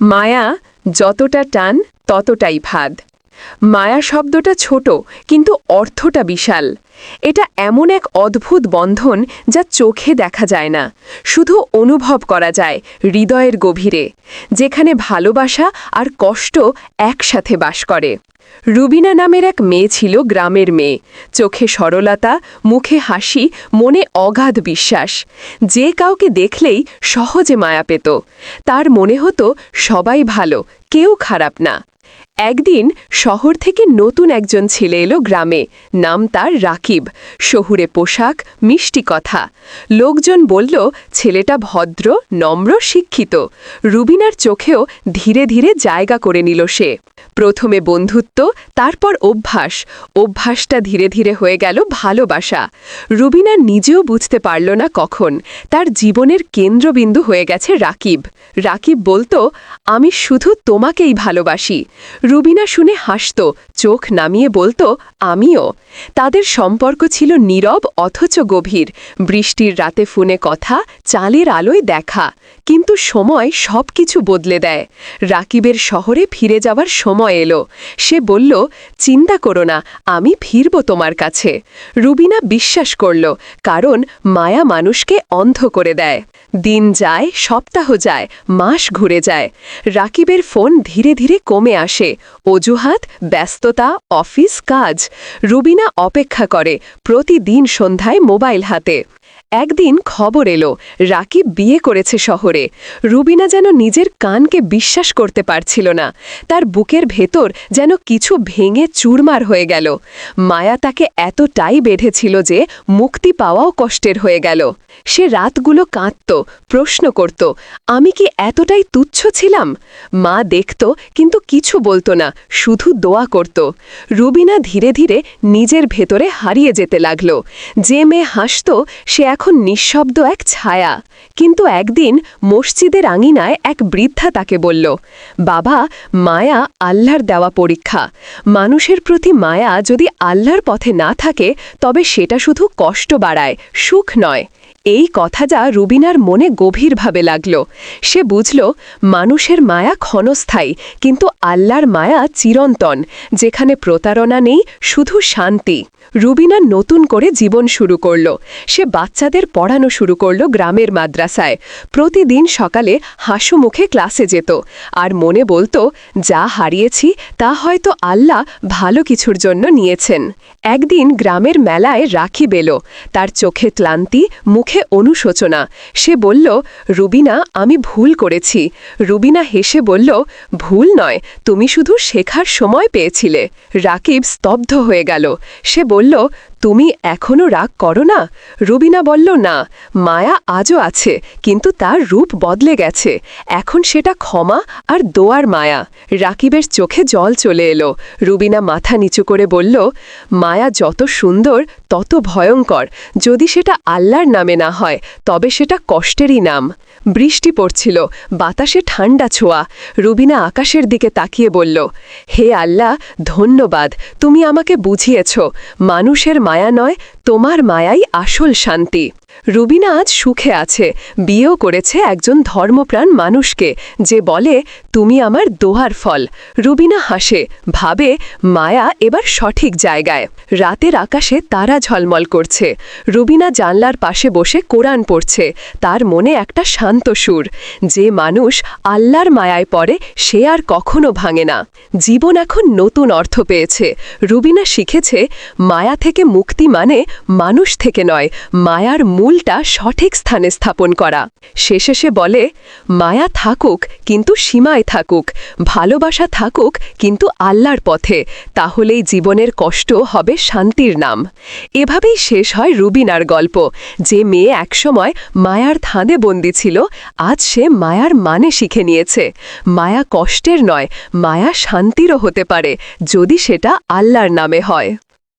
মায়া যতটা টান ততটাই ভাদ। মায়া শব্দটা ছোট, কিন্তু অর্থটা বিশাল। এটা এমন এক অদ্ভুত বন্ধন যা চোখে দেখা যায় না, শুধু অনুভব করা যায় হৃদয়ের গভীরে, যেখানে ভালোবাসা আর কষ্ট একসাথে বাস করে। রুবিনা নামের এক মেয়ে ছিল গ্রামের মেয়ে। চোখে সরলতা, মুখে হাসি, মনে অগাধ বিশ্বাস। যে কাউকে দেখলেই সহজে মায়া পেত। তার মনে হতো, সবাই ভালো, কেউ খারাপ না। একদিন শহর থেকে নতুন একজন ছেলে এলো গ্রামে। নাম তার রাকিব। শহুরে পোশাক, মিষ্টি কথা। লোকজন বলল, ছেলেটা ভদ্র, নম্র, শিক্ষিত। রুবিনার চোখেও ধীরে ধীরে জায়গা করে নিল সে। প্রথমে বন্ধুত্ব, তারপর অভ্যাস। অভ্যাসটা ধীরে ধীরে হয়ে গেল ভালোবাসা। রুবিনা নিজেও বুঝতে পারল না কখন। তার জীবনের কেন্দ্রবিন্দু হয়ে গেছে রাকিব। রাকিব বলতো, আমি শুধু তোমাকেই ভালোবাসি। রুবিনা শুনে হাসত, চোখ নামিয়ে বলতো, আমিও। তাদের সম্পর্ক ছিল নীরব অথচ গভীর। বৃষ্টির রাতে ফোনে কথা চালের আলোয় দেখা। কিন্তু সময় সব কিছু বদলে দেয়। রাকিবের শহরে ফিরে যাওয়ার সময় এলো। সে বলল, চিন্তা করো না, আমি ফিরব তোমার কাছে। রুবিনা বিশ্বাস করল, কারণ মায়া মানুষকে অন্ধ করে দেয়। দিন যায়, সপ্তাহ যায়, মাস ঘুরে যায়। রাকিবের ফোন ধীরে ধীরে কমে আসে। অজুহাত, ব্যস্ততা, অফিস, কাজ। রুবিনা অপেক্ষা করে প্রতিদিন সন্ধ্যায় মোবাইল হাতে। একদিন খবর এলো, রাকিব বিয়ে করেছে শহরে। রুবিনা যেন নিজের কানকে বিশ্বাস করতে পারছিল না। তার বুকের ভেতর যেন কিছু ভেঙে চুরমার হয়ে গেল। মায়া তাকে এতটাই বেঁধেছিল যে মুক্তি পাওয়াও কষ্টের হয়ে গেল। সে রাতগুলো কাঁদত, প্রশ্ন করত, আমি কি এতটাই তুচ্ছ ছিলাম? মা দেখত, কিন্তু কিছু বলতো না, শুধু দোয়া করত। রুবিনা ধীরে ধীরে নিজের ভেতরে হারিয়ে যেতে লাগল। যে মেয়ে হাসত, সে এখন নিঃশব্দ এক ছায়া। কিন্তু একদিন মসজিদের আঙিনায় এক বৃদ্ধা তাকে বলল, বাবা, মায়া আল্লাহর দেওয়া পরীক্ষা। মানুষের প্রতি মায়া যদি আল্লাহর পথে না থাকে, তবে সেটা শুধু কষ্ট বাড়ায়, সুখ নয়। এই কথা যা রুবিনার মনে গভীরভাবে লাগল। সে বুঝল, মানুষের মায়া ক্ষণস্থায়ী, কিন্তু আল্লাহর মায়া চিরন্তন, যেখানে প্রতারণা নেই, শুধু শান্তি। রুবিনা নতুন করে জীবন শুরু করল। সে বাচ্চাদের পড়ানো শুরু করল গ্রামের মাদ্রাসায়। প্রতিদিন সকালে হাসু মুখে ক্লাসে যেত। আর মনে বলতো, যা হারিয়েছি, তা হয়তো আল্লাহ ভালো কিছুর জন্য নিয়েছেন। একদিন গ্রামের মেলায় রাখি বেল। তার চোখে ক্লান্তি, মুখে অনুশোচনা। সে বলল, রুবিনা, আমি ভুল করেছি। রুবিনা হেসে বলল, ভুল নয়, তুমি শুধু শেখার সময় পেয়েছিলে। রাকিব স্তব্ধ হয়ে গেল। সে বলল, তুমি এখনও রাগ করো না? রুবিনা বলল, না, মায়া আজও আছে, কিন্তু তার রূপ বদলে গেছে। এখন সেটা ক্ষমা আর দোয়ার মায়া। রাকিবের চোখে জল চলে এলো। রুবিনা মাথা নিচু করে বলল, মায়া যত সুন্দর, তত ভয়ঙ্কর। যদি সেটা আল্লাহর নামে না হয়, তবে সেটা কষ্টেরই নাম। বৃষ্টি পড়ছিল, বাতাসে ঠান্ডা ছোঁয়া। রুবিনা আকাশের দিকে তাকিয়ে বলল, হে আল্লাহ, ধন্যবাদ, তুমি আমাকে বুঝিয়েছ। মানুষের মায়া নয়, তোমার মায়াই আসল শান্তি। রুবিনা আজ সুখে আছে। বিয়েও করেছে একজন ধর্মপ্রাণ মানুষকে, যে বলে, তুমি আমার দোহার ফল। রুবিনা হাসে, ভাবে, মায়া এবার সঠিক জায়গায়। রাতের আকাশে তারা ঝলমল করছে। রুবিনা জানলার পাশে বসে কোরআন পড়ছে। তার মনে একটা শান্ত সুর, যে মানুষ আল্লাহর মায়ায় পড়ে, সে আর কখনো ভাঙে না। জীবন এখন নতুন অর্থ পেয়েছে। রুবিনা শিখেছে, মায়া থেকে মুক্তি মানে মানুষ থেকে নয়, মায়ার মূলটা সঠিক স্থানে স্থাপন করা। শেষে সে বলে, মায়া থাকুক, কিন্তু সীমায় থাকুক। ভালোবাসা থাকুক, কিন্তু আল্লাহর পথে। তাহলেই জীবনের কষ্ট হবে শান্তির নাম। এভাবেই শেষ হয় রুবিনার গল্প। যে মেয়ে একসময় মায়ার থাঁদে বন্দি ছিল, আজ সে মায়ার মানে শিখে নিয়েছে। মায়া কষ্টের নয়, মায়া শান্তিরও হতে পারে, যদি সেটা আল্লাহর নামে হয়।